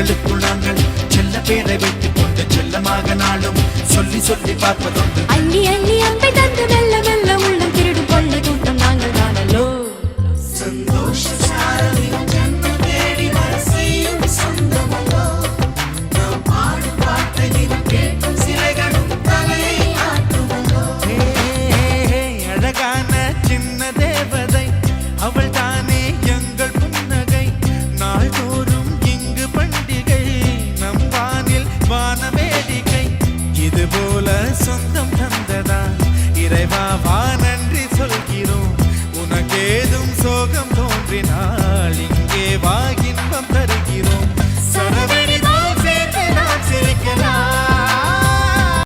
எங்களுக்குள் நாங்கள் செல்ல பேரை வைத்துக் கொண்டு செல்லமாக நாளும். சொல்லி சொல்லி பார்ப்பதுண்டு அள்ளி அள்ளி அம்பை தந்து மெல்ல மெல்ல உள்ளம் திருடு கொண்ட கூட்டம் நாங்கள் காணலோ? சந்தோஷ சாரதி.